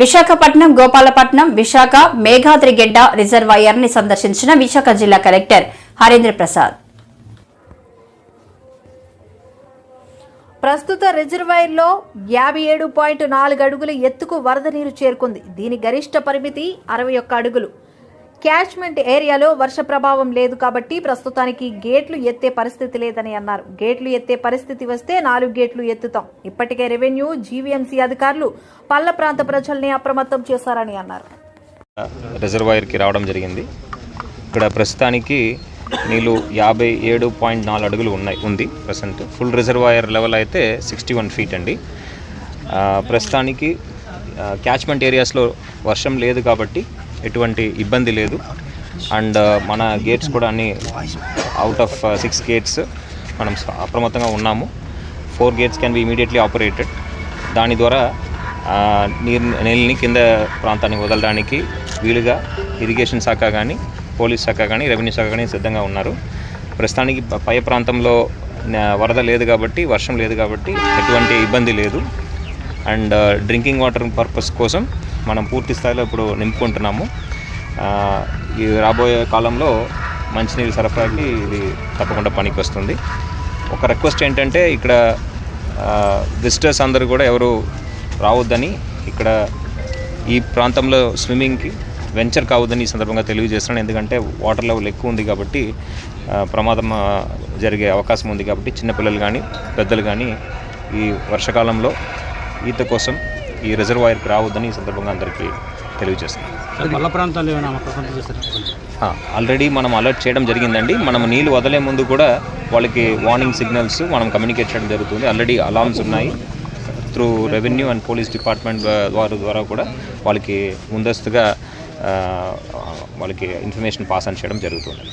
విశాఖపట్నం గోపాలపట్నం విశాఖ మేఘాద్రిగెడ్డ రిజర్వాయర్ని సందర్శించిన విశాఖ జిల్లా కలెక్టర్ హరేంద్ర ప్రసాద్. ప్రస్తుత రిజర్వాయర్లో యాభై ఏడు పాయింట్ నాలుగు అడుగుల ఎత్తుకు వరద నీరు చేరుకుంది. దీని గరిష్ట పరిమితి అరవై ఒక్క అడుగులు. క్యాచ్మెంట్ ఏరియాలో వర్ష ప్రభావం లేదు కాబట్టి ప్రస్తుతానికి గేట్లు ఎత్తే పరిస్థితి లేదని అన్నారు. గేట్లు ఎత్తే పరిస్థితి వస్తే నాలుగు గేట్లు ఎత్తుతాం. ఇప్పటికే రెవెన్యూ జీవీఎంసీ అధికారులు పల్ల ప్రాంత ప్రజల్ని అప్రమత్తం చేశారని అన్నారు. రిజర్వాయర్కి రావడం జరిగింది. ఇక్కడ ప్రస్తుతానికి నీళ్ళు యాభై ఏడు పాయింట్ నాలుగు అడుగులు ఉన్నాయి ఉంది ప్రజెంట్ ఫుల్ రిజర్వాయర్ లెవెల్ అయితే సిక్స్టీ వన్ ఫీట్ అండి. ప్రస్తుతానికి క్యాచ్మెంట్ ఏరియాస్లో వర్షం లేదు కాబట్టి ఎటువంటి ఇబ్బంది లేదు. అండ్ uh, మన గేట్స్ కూడా అన్ని అవుట్ ఆఫ్ సిక్స్ గేట్స్ మనం అప్రమత్తంగా ఉన్నాము. Four gates can be immediately operated దాని ద్వారా uh, నీరు నీళ్ళని కింద ప్రాంతానికి వదలడానికి వీలుగా ఇరిగేషన్ శాఖ కానీ పోలీస్ శాఖ కానీ రెవెన్యూ శాఖ కానీ సిద్ధంగా ఉన్నారు. ప్రస్తుతానికి పై ప్రాంతంలో వరద లేదు కాబట్టి వర్షం లేదు కాబట్టి ఎటువంటి ఇబ్బంది లేదు. And uh, drinking water purpose కోసం మనం పూర్తి స్థాయిలో ఇప్పుడు నింపుకుంటున్నాము. ఈ రాబోయే కాలంలో మంచినీరు సరఫరాకి ఇది తప్పకుండా పనికి వస్తుంది ఒక రిక్వెస్ట్ ఏంటంటే ఇక్కడ విజిటర్స్ అందరూ కూడా ఎవరు రావద్దని ఇక్కడ ఈ ప్రాంతంలో స్విమ్మింగ్కి వెంచర్ కావద్దని ఈ సందర్భంగా తెలియజేస్తున్నాను. ఎందుకంటే వాటర్ లెవెల్ ఎక్కువ ఉంది కాబట్టి ప్రమాదం జరిగే అవకాశం ఉంది కాబట్టి చిన్నపిల్లలు కానీ పెద్దలు కానీ ఈ వర్షాకాలంలో ఈత కోసం ఈ రిజర్వాయర్కి రావద్దని ఈ సందర్భంగా అందరికీ పల్ల ప్రాంతాలు చేస్తారు ఆల్రెడీ మనం అలర్ట్ చేయడం జరిగిందండి. మనం నీళ్ళు వదలే ముందు కూడా వాళ్ళకి వార్నింగ్ సిగ్నల్స్ మనం కమ్యూనికేట్ చేయడం జరుగుతుంది. ఆల్రెడీ అలార్మ్స్ ఉన్నాయి. Through revenue and police department వారి ద్వారా కూడా వాళ్ళకి ముందస్తుగా వాళ్ళకి ఇన్ఫర్మేషన్ పాస్ ఆన్ చేయడం జరుగుతుంది.